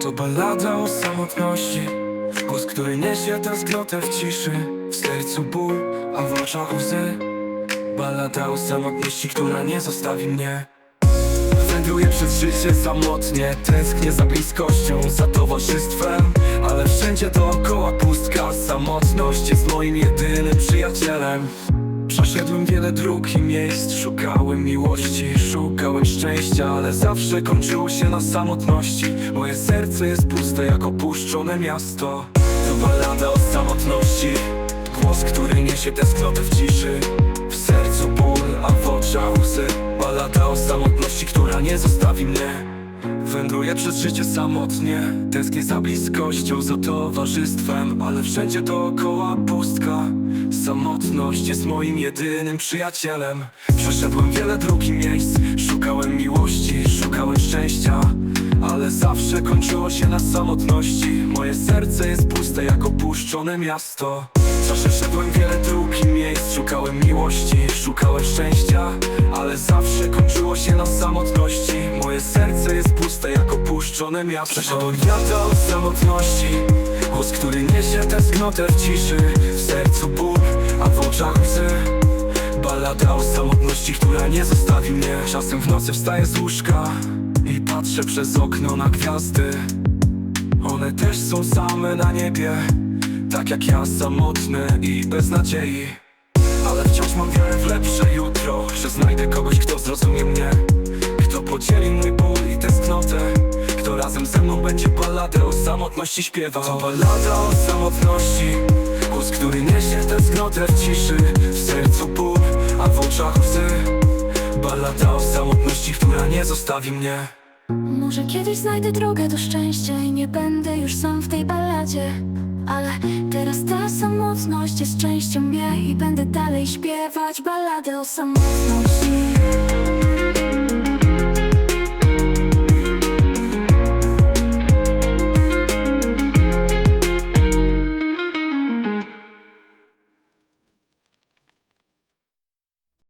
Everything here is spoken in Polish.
To balada o samotności. Głos, który niesie tęsknotę w ciszy. W sercu ból, a w oczach łzy. Balada o samotności, która nie zostawi mnie. Wędruję przez życie samotnie. Tęsknię za bliskością, za towarzystwem. Ale wszędzie dookoła pustka Samotność. Jest moim jedynym przyjacielem Przeszedłem wiele dróg i miejsc Szukałem miłości, szukałem szczęścia Ale zawsze kończyło się na samotności. Moje serce jest puste jak opuszczone miasto. To balada o samotności Głos, który niesie tęsknotę w ciszy. W sercu ból, a w oczach łzy. Balada o samotności, która nie zostawi mnie Wędruję przez życie samotnie. Tęsknię za bliskością, za towarzystwem Ale wszędzie dookoła pustka. Samotność jest moim jedynym przyjacielem. Przeszedłem wiele dróg i miejsc. Szukałem miłości, szukałem szczęścia Ale zawsze kończyło się na samotności. Moje serce jest puste jak opuszczone miasto. Przeszedłem wiele dróg i miejsc. Szukałem miłości, szukałem szczęścia opuszczone miasto wiatr od samotności. Głos, który niesie tęsknotę w ciszy. W sercu ból, a w oczach łzy. Balada o samotności, która nie zostawi mnie. Czasem w nocy wstaję z łóżka I patrzę przez okno na gwiazdy. One też są same na niebie Tak jak ja samotny i bez nadziei. Ale wciąż mam wiarę w lepsze jutro Że znajdę kogoś, kto zrozumie mnie Kto podzieli mój ból i tęsknotę razem ze mną będzie balladę o samotności śpiewał. To ballada o samotności Głos, który niesie tęsknotę w ciszy W sercu ból, a w oczach łzy. Ballada o samotności, która nie zostawi mnie. Może kiedyś znajdę drogę do szczęścia i nie będę już sam w tej balladzie. Ale teraz ta samotność jest częścią mnie i będę dalej śpiewać balladę o samotności